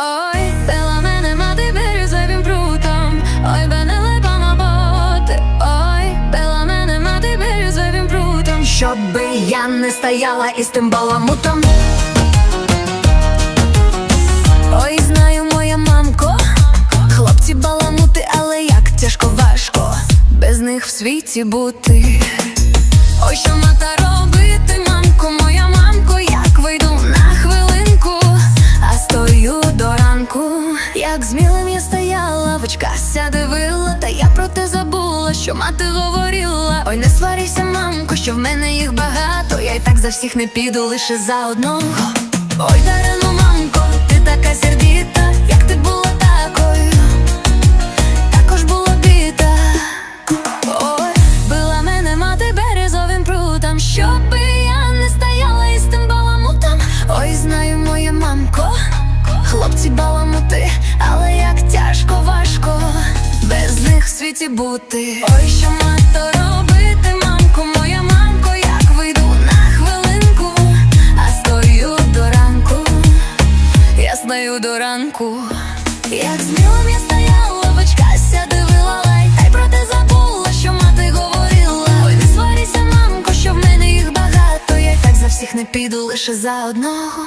Ой, пила мене мати березовим прутом, ой, бенели панаботи, ой, пила мене мати березовим прутом, щоби я не стояла із тим баламутом. Ой, знаю, моя мамко, хлопці баламути, але як тяжко важко. Без них в світі бути. Ой, що мата робити, забула, що мати говорила. Ой, не сварися, мамко, що в мене їх багато. Я й так за всіх не піду лише за одного. Світі бути. Ой, що мато робити, мамко, моя мамко, як вийду на хвилинку, а стою до ранку. Я стою до ранку, як змілом я стояла, в очкася дивила лай, та й проте забула, що мати говорила. Ой, не сварися, мамко, що в мене їх багато. Я й так за всіх не піду лише за одного.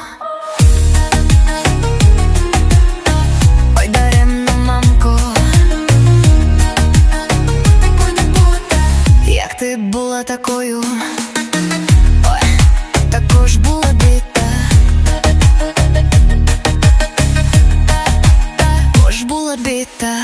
Ой,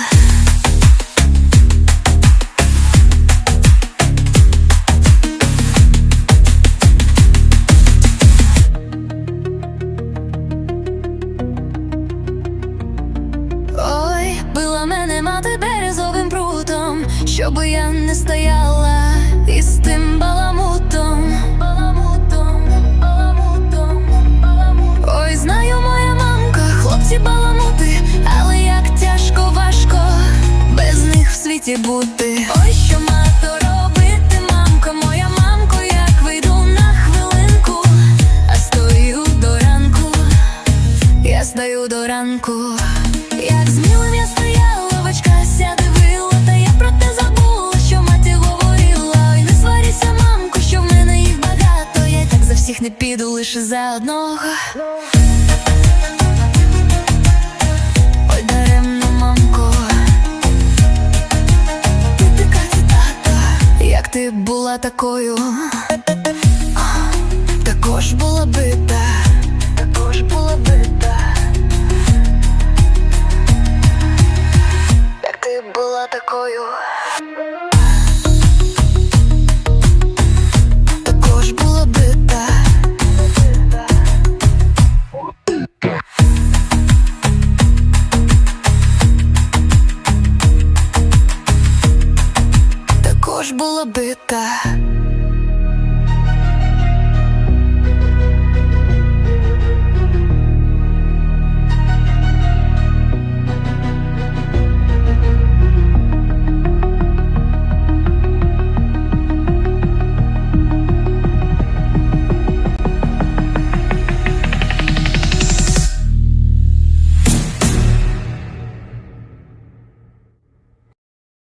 била мене мати березовим прутом, щоби я не стояла із тим баламутом. Них бути. Ой, що мато робити, мамка, моя мамко, як вийду на хвилинку, а стою до ранку. Я стою до ранку, як змілим я стояла, в очкася дивила, та я про те забула, що мати говорила. Ой, не сварися, мамко, що в мене їх багато. Я так за всіх не піду лише за одного. була такою, також була бита, також була бита. ж була бита.